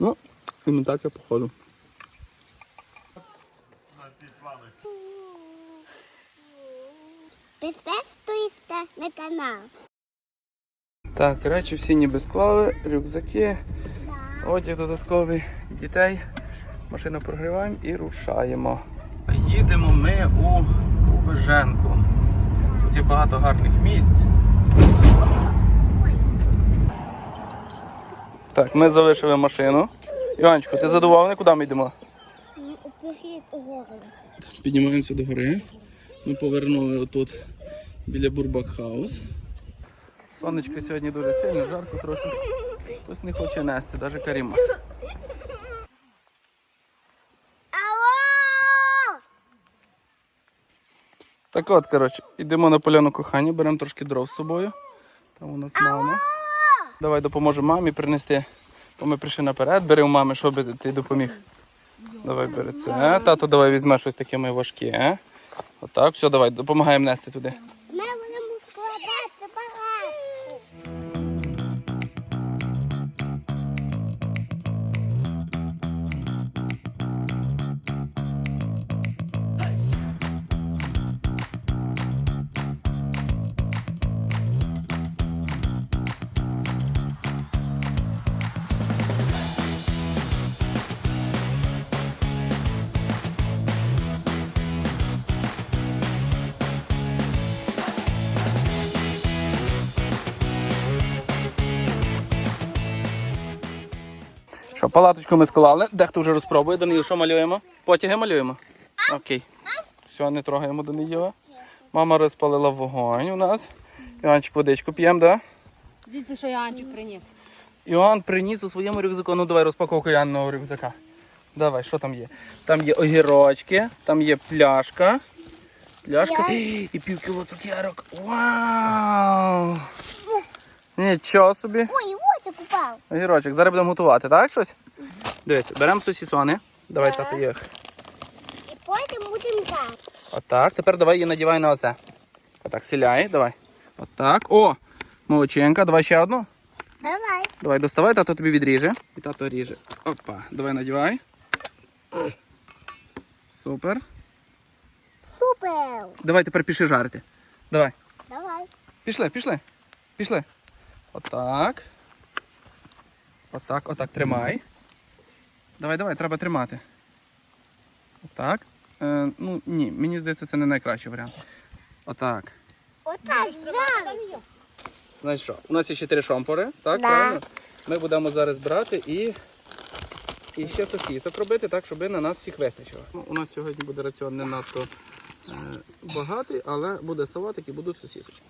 Ну, імітація походу. Підписуйся на канал. Так, речі всі ніби склали, рюкзаки, Да. одяг додатковий дітей. Машину прогріваємо і рушаємо. Їдемо ми у, у Виженку. Тут є багато гарних місць. Так, ми залишили машину. Іванчику, ти задоволений, куди ми йдемо? Піднімаємося до гори. Ми повернули отут біля Бурбак Хаус. Сонечко сьогодні дуже сильно, жарко трохи. Хтось не хоче нести, навіть Каріма. Алло! Так от, коротше, йдемо на поляну кохання, беремо трошки дров з собою. Там у нас мама. Давай допоможемо мамі принести. Бо ми прийшли наперед, бери у мами, щоб ти допоміг. Давай бери це. Тато, давай візьме щось таке моє важке. Отак, все, давай, допомагаємо нести туди. Що, палаточку ми склали, дехто вже розпробує. Данило, що малюємо? Потяги малюємо? Окей. Все, не трогаємо Даниїла. Мама розпалила вогонь у нас. Іванчик водичку п'ємо, так? Да? Дивіться, що Янчик приніс. Іоанн приніс у своєму рюкзаку. Ну давай розпаковку Іоанного рюкзака. Давай, що там є? Там є огірочки, там є пляшка. Пляшка і пів кіло цукерок. Вау! Нічого собі. Ой, ось купав. Огірочок. Зараз будемо готувати, так? Щось? Дивіться, беремо сосісони. Давай Так. так їх. І потім будемо так. Отак. Тепер давай її надівай на оце. Отак, сіляй, давай. Отак. О! Молодчинка, давай ще одну. Давай. Давай доставай, тато тобі відріже. І тато ріже. Опа, давай надівай. Супер. Супер. Давай тепер пішли жарити. Давай. Давай. Пішли, пішли. Пішли. Отак. Отак, отак, тримай. Давай, давай, треба тримати. Отак. Е, ну ні, мені здається, це не найкращий варіант. Отак. Отак, зараз. Знаєш що? У нас є ще три шомпори, так? Да. Правильно? Ми будемо зараз брати і, і ще сосісок робити, так, щоб на нас всіх вистачило. Ну, у нас сьогодні буде раціон не надто е, багатий, але буде салатик і будуть сосісочки.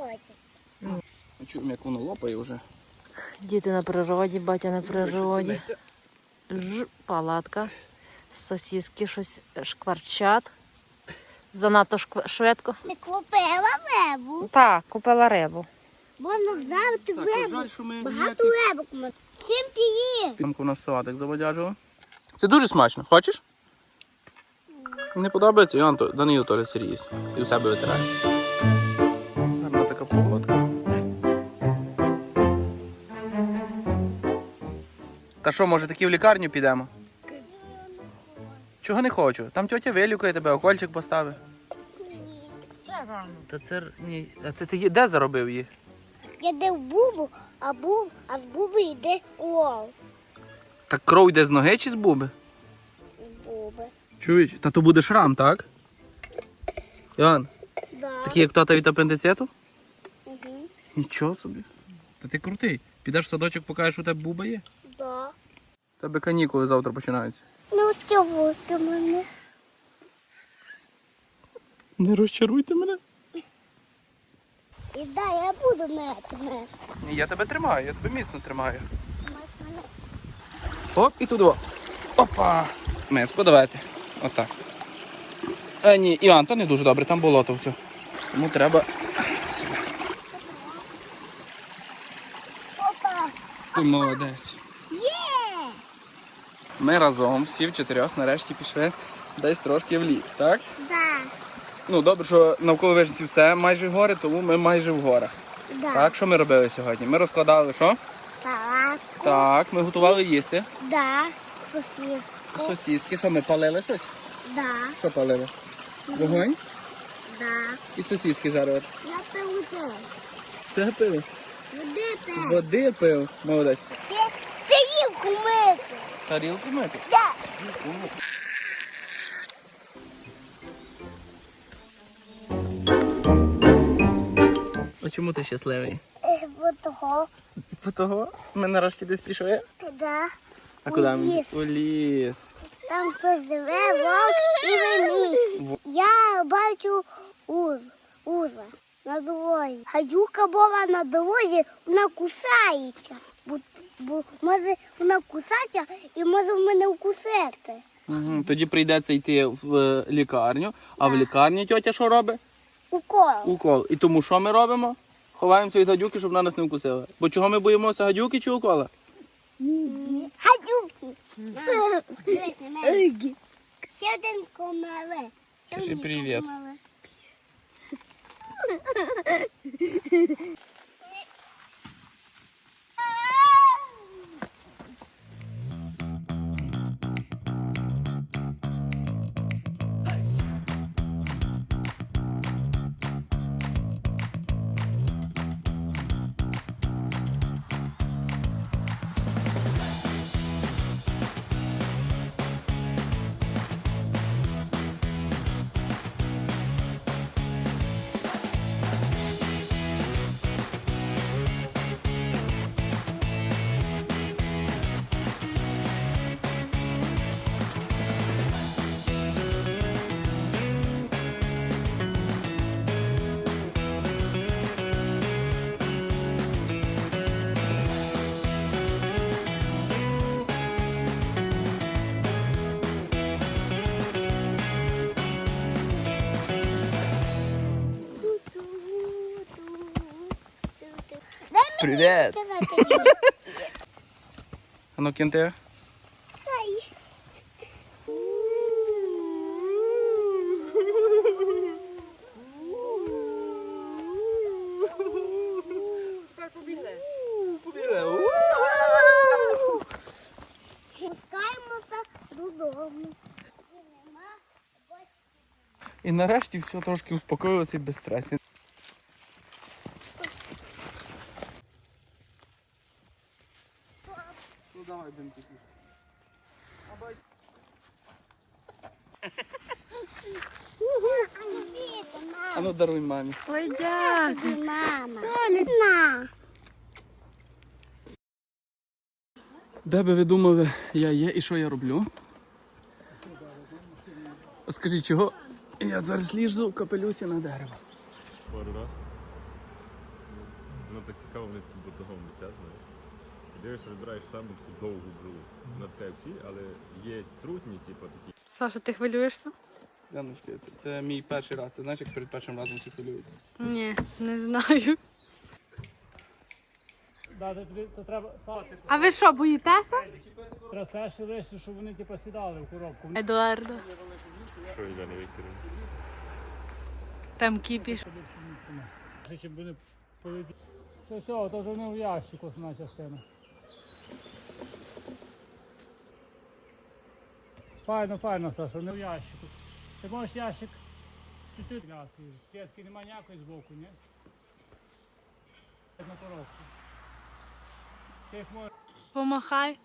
Чуємо, як воно лопає вже. Діти на природі, батя на природі. Ж, палатка. Сосиски щось шкварчать. Занадто шкв... швидко. Не купила вебу. Так, купила рибу. Жаль, що ми Багато вебок. ми- Сім піїв. Ямку у нас салатик заводяжили. Це дуже смачно. Хочеш? Не подобається, Іван, то Данило теж серйозно. І у себе витирає. Гарна така поводка. Та що, може таки в лікарню підемо? Чого не хочу? Там тьотя вилікує тебе, окольчик поставить. Та це ні. А це ти де заробив її? Я де в бубу, а, буб, а з буби йде кол. Так кров йде з ноги чи з буби? З буби. Чуєш? Та то буде шрам, так? Іван, Да. такий як тата від апендициту? Угу. Нічого собі. Та ти крутий. Підеш в садочок, покажеш, у тебе буба є. Тебе канікули завтра починаються. Ну чого ти мене? Не розчаруйте мене. І да, я буду мити. Ні, я тебе тримаю, я тебе міцно тримаю. Оп, і туди. Опа. Меско, давайте. Отак. Е, ні, Іван, то не дуже добре, там болото все. Тому треба. Опа. Ти молодець. Ми разом, всі в чотирьох, нарешті пішли десь трошки в ліс, так? Да. Ну, добре, що навколо вижниці все майже гори, тому ми майже в горах. Да. Так, що ми робили сьогодні? Ми розкладали що? Палатку. Так, ми готували їсти. Да. Сосиску. Сосиски, що ми палили щось? Да. Що палили? Вогонь Да. і сосиски жарили. Я пив води. Все пили? Води пив. Води пив. Молодець. Це тарілку мити. Тарілку мити. Да. А чому ти щасливий? Е, Вот того. По того ми нарешті десь пішли. Да. А куди ми? У ліс. Там хтось живе вовк і ведмідь. Я бачу уз, уза на дорозі. Гадюка була на дорозі, вона кусається. Бо, бо може вона кусається і може в мене вкусити. Угу. Тоді прийдеться йти в е, лікарню, а в лікарні тьотя що робить? Укол. Укол. І тому що ми робимо? Ховаємося від гадюки, щоб вона нас не вкусила. Бо чого ми боїмося гадюки чи укола? Гадюки. Дивись на мене. Ще один комеле. Скажи привіт. Привіт. А ну кінти. Дай. Додому. І нема бочки. І нарешті все трошки успокоїлося і без стресів. Ну давай, бенти. А ну даруй мамі. Ой, Тобі, мама. На. Де би ви думали, я є і що я роблю? Скажіть, чого я зараз ліжу в капелюсі на дерево. пару раз. Ну так цікаво, вони тут батогом висять, знаєш. Дивишся, вибираєш саму таку довгу бджолу. На те всі, але є трутні, типу такі. Саша, ти хвилюєшся? Яночки, це, це мій перший раз. Ти знаєш, як перед першим разом всі хвилюються. Ні, не знаю. Да, то, тобі- то треба сати. А ви що, боїтеся? Ще лише, щоб вони типу, сідали в коробку. Едуардо, Що Єляна Вікторівна? там кіпіш. Щоб вони полетіли. Все, все, то вже вони в ящику основна частина. Файно, файно, Саша, вони в ящику. Ти можеш ящик чуть-чуть ляси. Сітки немає ніякої збоку, ні? На коробку. Ти їх можеш Помахай.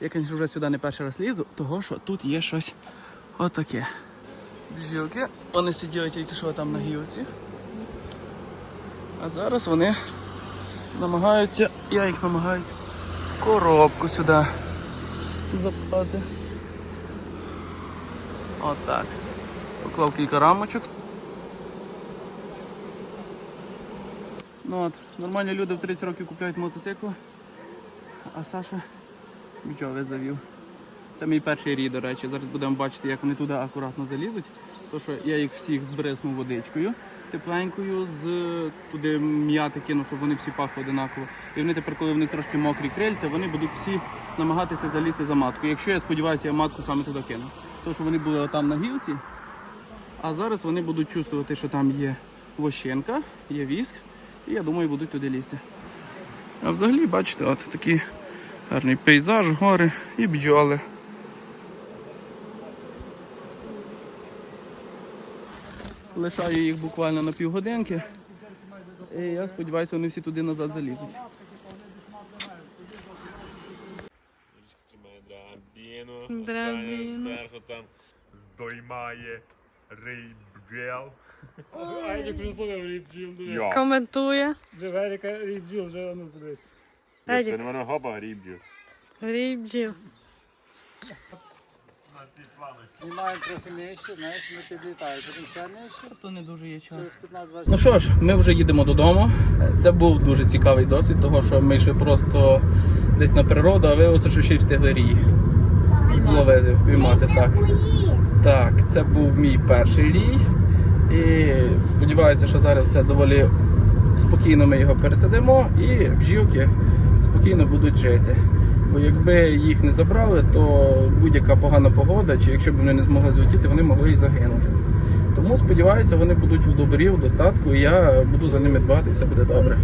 Я, звісно, вже сюди не перший раз лізу, того що тут є щось отаке. Бжілки. Вони сиділи тільки що там на гілці. А зараз вони намагаються, я їх намагаюся в коробку сюди запхати. Отак. Поклав кілька рамочок. Ну от, нормальні люди в 30 років купляють мотоцикл, а Саша бджоли завів. Це мій перший рій, до речі. Зараз будемо бачити, як вони туди акуратно залізуть. То що я їх всіх збриснув водичкою тепленькою, з туди м'яти кинув, щоб вони всі пахли одинаково. І вони тепер, коли в них трошки мокрі крильця, вони будуть всі намагатися залізти за матку. Якщо я сподіваюся, я матку саме туди кину. Тому що вони були отам на гілці, а зараз вони будуть чувствувати, що там є вощенка, є віск, і я думаю, будуть туди лізти. А взагалі, бачите, от такий гарний пейзаж, гори і бджоли. Лишаю їх буквально на півгодинки. І я сподіваюся, вони всі туди назад залізуть. Драбіну. Драбіну. Зверху там здоймає рейбджел. А я не прислухав. Йо. Коментує. Веріка рібджіл, вже ну подивись. Едік. Це не мене гоба рібджел. Грій бджіл. Знімаємо трохи нижче, знаєш, не підлітає. Потім ще нижче, То не дуже є час. через 15 Ну що ж, ми вже їдемо додому. Це був дуже цікавий досвід, того що ми йшли просто десь на природу, а виявилося, що ще й встигли рій зловити, впіймати. Так. так, це був мій перший рій. І сподіваюся, що зараз все доволі спокійно ми його пересадимо і бджілки спокійно будуть жити. Бо якби їх не забрали, то будь-яка погана погода, чи якщо б вони не змогли злетіти, вони могли і загинути. Тому сподіваюся, вони будуть в добрі, в достатку, і я буду за ними дбати, і все буде добре.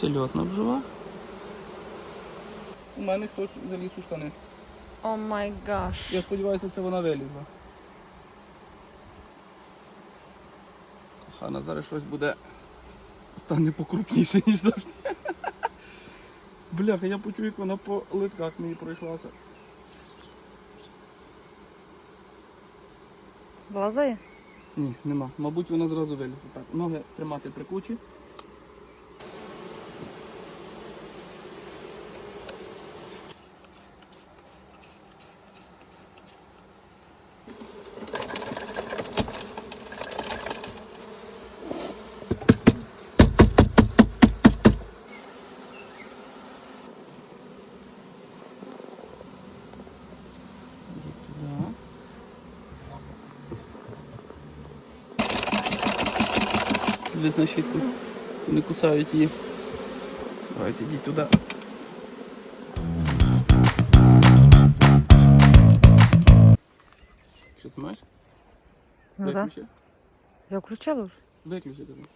Це льотна бджола. У мене хтось заліз у штани. О май гаш. Я сподіваюся, це вона вилізла. Кохана, зараз щось буде стане покрупніше, ніж завжди. Бляха, я почув, як вона по литках мені пройшлася. Лазає? Ні, нема. Мабуть, вона зразу вилізла. Так, ноги тримати при кучі. Туди. Дивись на щітку. Не кусають її. Давайте йдіть туди. Що ти маєш? Ну да. Виключи. Я включила вже. Виключи. кажу.